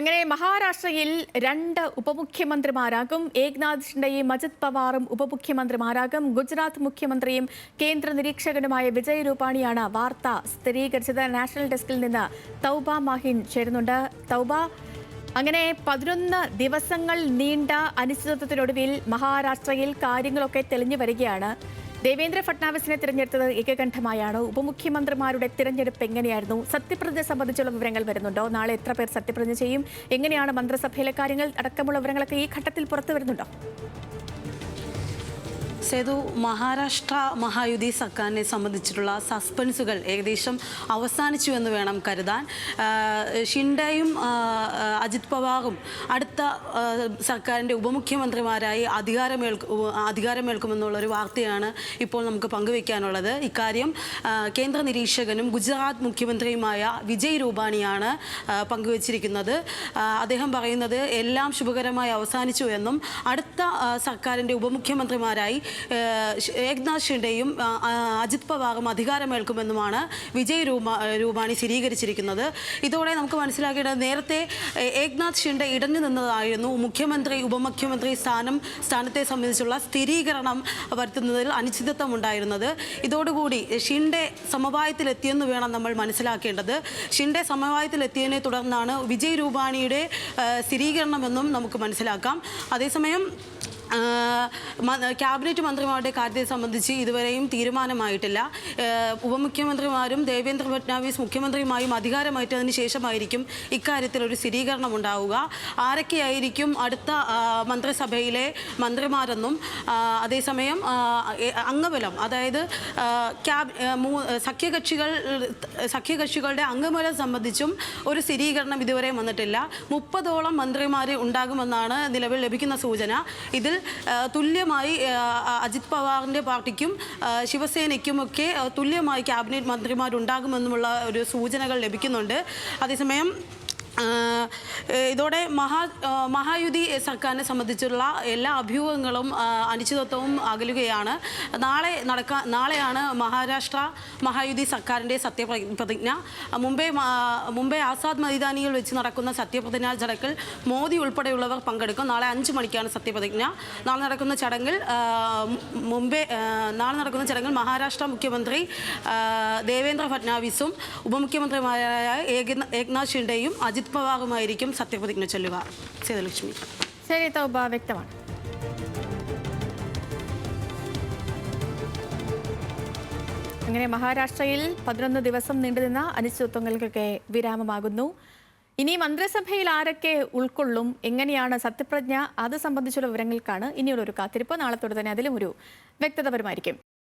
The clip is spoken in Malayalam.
അങ്ങനെ മഹാരാഷ്ട്രയിൽ രണ്ട് ഉപമുഖ്യമന്ത്രിമാരാകും. ഏക്നാഥ് ഷിൻഡെയും അജിത് പവാറും ഉപമുഖ്യമന്ത്രിമാരാകും. ഗുജറാത്ത് മുഖ്യമന്ത്രിയും കേന്ദ്ര നിരീക്ഷകനുമായ വിജയ് രൂപാണിയാണ് വാർത്ത സ്ഥിരീകരിച്ചത്. നാഷണൽ ഡെസ്കിൽ നിന്ന് തൗബ മാഹിൻ ചേരുന്നുണ്ട്. തൗബ അങ്ങനെ പതിനൊന്ന് ദിവസങ്ങൾ നീണ്ട അനിശ്ചിതത്വത്തിനൊടുവിൽ മഹാരാഷ്ട്രയിൽ കാര്യങ്ങളൊക്കെ തെളിഞ്ഞു വരികയാണ്. ദേവേന്ദ്ര ഫട്നാവിസിനെ തിരഞ്ഞെടുത്തത് ഏകകണ്ഠമായാണ്. ഉപമുഖ്യമന്ത്രിമാരുടെ തിരഞ്ഞെടുപ്പ് എങ്ങനെയായിരുന്നു? സത്യപ്രതിജ്ഞ സംബന്ധിച്ചുള്ള വിവരങ്ങൾ വരുന്നുണ്ടോ? നാളെ എത്ര പേർ സത്യപ്രതിജ്ഞ ചെയ്യും? എങ്ങനെയാണ് മന്ത്രിസഭയിലെ കാര്യങ്ങൾ? അടക്കമുള്ള വിവരങ്ങളൊക്കെ ഈ ഘട്ടത്തിൽ പുറത്തു വരുന്നുണ്ടോ? സേതു മഹാരാഷ്ട്ര മഹായുതി സർക്കാരിനെ സംബന്ധിച്ചിട്ടുള്ള സസ്പെൻസുകൾ ഏകദേശം അവസാനിച്ചു എന്ന് വേണം കരുതാൻ. ഷിൻഡയും അജിത് പവാറും അടുത്ത സർക്കാരിന്റെ ഉപമുഖ്യമന്ത്രിമാരായി അധികാരമേൽ അധികാരമേൽക്കുമെന്നുള്ളൊരു വാർത്തയാണ് ഇപ്പോൾ നമുക്ക് പങ്കുവയ്ക്കാനുള്ളത്. ഇക്കാര്യം കേന്ദ്ര നിരീക്ഷകനും ഗുജറാത്ത് മുഖ്യമന്ത്രിയുമായ വിജയ് രൂപാണിയാണ് പങ്കുവച്ചിരിക്കുന്നത്. അദ്ദേഹം പറയുന്നത് എല്ലാം ശുഭകരമായി അവസാനിച്ചു എന്നും അടുത്ത സർക്കാരിന്റെ ഉപമുഖ്യമന്ത്രിമാരായി ഏക്നാഥ് ഷിൻഡെയും അജിത് പവാറും അധികാരമേൽക്കുമെന്നുമാണ് വിജയ് രൂപ രൂപാണി സ്ഥിരീകരിച്ചിരിക്കുന്നത്. ഇതോടെ നമുക്ക് മനസ്സിലാക്കേണ്ടത് നേരത്തെ ഏക്നാഥ് ഷിൻഡെ ഇടഞ്ഞു നിന്നതായിരുന്നു. മുഖ്യമന്ത്രി ഉപമുഖ്യമന്ത്രി സ്ഥാനം സ്ഥാനത്തെ സംബന്ധിച്ചുള്ള സ്ഥിരീകരണം വരുത്തുന്നതിൽ അനിശ്ചിതത്വം ഉണ്ടായിരുന്നത് ഇതോടുകൂടി ഷിൻഡെ സമവായത്തിലെത്തിയെന്ന് വേണം നമ്മൾ മനസ്സിലാക്കേണ്ടത്. ഷിൻഡെ സമവായത്തിലെത്തിയതിനെ തുടർന്നാണ് വിജയ് രൂപാണിയുടെ സ്ഥിരീകരണമെന്നും നമുക്ക് മനസ്സിലാക്കാം. അതേസമയം ക്യാബിനറ്റ് മന്ത്രിമാരുടെ കാര്യത്തെ സംബന്ധിച്ച് ഇതുവരെയും തീരുമാനമായിട്ടില്ല. ഉപമുഖ്യമന്ത്രിമാരും ദേവേന്ദ്ര ഫട്നാവിസ് മുഖ്യമന്ത്രിയുമായും അധികാരമേറ്റതിന് ശേഷമായിരിക്കും ഇക്കാര്യത്തിൽ ഒരു സ്ഥിരീകരണം ഉണ്ടാവുക ആരൊക്കെയായിരിക്കും അടുത്ത മന്ത്രിസഭയിലെ മന്ത്രിമാരെന്നും അതേസമയം അംഗബലം അതായത് ക്യാബ് സഖ്യകക്ഷികൾ സഖ്യകക്ഷികളുടെ അംഗബലം സംബന്ധിച്ചും ഒരു സ്ഥിരീകരണം ഇതുവരെയും വന്നിട്ടില്ല. മുപ്പതോളം മന്ത്രിമാരെ ഉണ്ടാകുമെന്നാണ് നിലവിൽ ലഭിക്കുന്ന സൂചന. ഇതിൽ തുല്യമായി അജിത് പവാറിന്റെ പാർട്ടിക്കും ശിവസേനയ്ക്കും ഒക്കെ തുല്യമായി ക്യാബിനറ്റ് മന്ത്രിമാരുണ്ടാകുമെന്നുമുള്ള ഒരു സൂചനകൾ ലഭിക്കുന്നുണ്ട്. അതേസമയം ഇതോടെ മഹാ മഹായുതി സർക്കാരിനെ സംബന്ധിച്ചുള്ള എല്ലാ അഭ്യൂഹങ്ങളും അനിശ്ചിതത്വവും അകലുകയാണ്. നാളെ നടക്കാൻ നാളെയാണ് മഹാരാഷ്ട്ര മഹായുതി സർക്കാരിന്റെ സത്യപ്രതിജ്ഞ മുംബൈ മുംബൈ ആസാദ് മൈതാനിയിൽ വെച്ച് നടക്കുന്ന സത്യപ്രതിജ്ഞാ ചടങ്ങിൽ മോദി ഉൾപ്പെടെയുള്ളവർ പങ്കെടുക്കും. നാളെ അഞ്ച് മണിക്കാണ് സത്യപ്രതിജ്ഞ. നാളെ നടക്കുന്ന ചടങ്ങിൽ മുംബൈ നാളെ നടക്കുന്ന ചടങ്ങിൽ മഹാരാഷ്ട്ര മുഖ്യമന്ത്രി ദേവേന്ദ്ര ഫട്നാവിസും ഉപമുഖ്യമന്ത്രിമാരായ ഏക്നാഥ് ഷിൻഡെയും അജിത് പവാറുമായിരിക്കും സത്യപ്രതിജ്ഞ ചൊല്ലുക. സേതുലക്ഷ്മി. ശരി തൗബ വ്യക്തമാണ്. അങ്ങനെ മഹാരാഷ്ട്രയിൽ പതിനൊന്ന് ദിവസം നീണ്ടുനിന്ന അനിശ്ചിതത്വങ്ങൾക്കൊക്കെ വിരാമമാകുന്നു. ഇനി മന്ത്രിസഭയിൽ ആരൊക്കെ ഉൾക്കൊള്ളും എങ്ങനെയാണ് സത്യപ്രജ്ഞ അത് സംബന്ധിച്ചുള്ള വിവരങ്ങൾക്കാണ് ഇനിയുള്ള ഒരു കാത്തിരിപ്പ് തൊട്ട് തന്നെ അതിലും ഒരു വ്യക്തത വരുമായിരിക്കും.